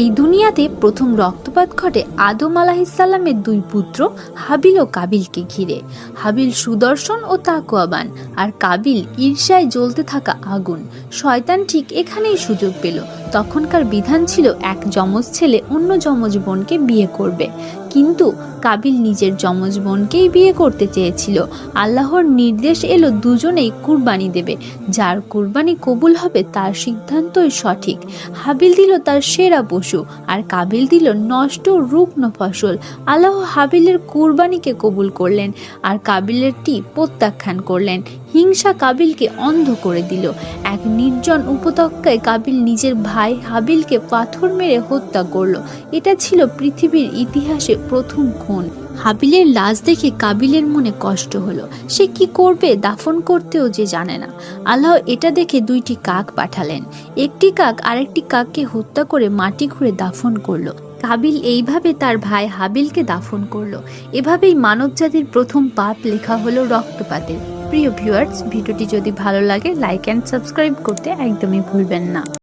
এই দুনিয়াতে প্রথম রক্তপাত ঘটে আদম আলাহিসাল্লামের দুই পুত্র হাবিল ও কাবিলকে ঘিরে। হাবিল সুদর্শন ও তাকোয়াবান আর কাবিল ঈর্ষায় জ্বলতে থাকা আগুন। শয়তান ঠিক এখানেই সুযোগ পেল। তখনকার বিধান ছিল এক যমজ ছেলে অন্য যমজ বোনকে বিয়ে করবে। কিন্তু কাবিল নিজের যমজ বোনকেই বিয়ে করতে চেয়েছিল। আল্লাহর নির্দেশ এলো দুজনেই কুরবানি দেবে। যার কুরবানি কবুল হবে তার সিদ্ধান্তই সঠিক। হাবিল দিল তার সেরা পশু আর কাবিল দিল নষ্ট রুগ্ন ফসল। আল্লাহ হাবিলের কুরবানিকে কবুল করলেন আর কাবিলেরটি প্রত্যাখ্যান করলেন। হিংসা কাবিলকে অন্ধ করে দিল। এক নির্জন উপত্যকায় কাবিল নিজের ভাই হাবিলকে পাথর মেরে হত্যা করল। এটা ছিল পৃথিবীর ইতিহাসে প্রথম খুন। হাবিলের লাশ দেখে কাবিলের মনে কষ্ট হলো। সে কি করবে, দাফন করতেও যে জানে না। আল্লাহ এটা দেখে দুইটি কাক পাঠালেন। একটি কাক আরেকটি কাককে হত্যা করে মাটি খুঁড়ে দাফন করল। কাবিল এইভাবে তার ভাই হাবিলকে দাফন করল। এভাবেই মানবজাতির প্রথম পাপ লেখা হলো রক্তপাতের। প্রিয় ভিউয়ার্স ভিডিওটি যদি ভালো লাগে লাইক অ্যান্ড সাবস্ক্রাইব করতে একদমই ভুলবেন না।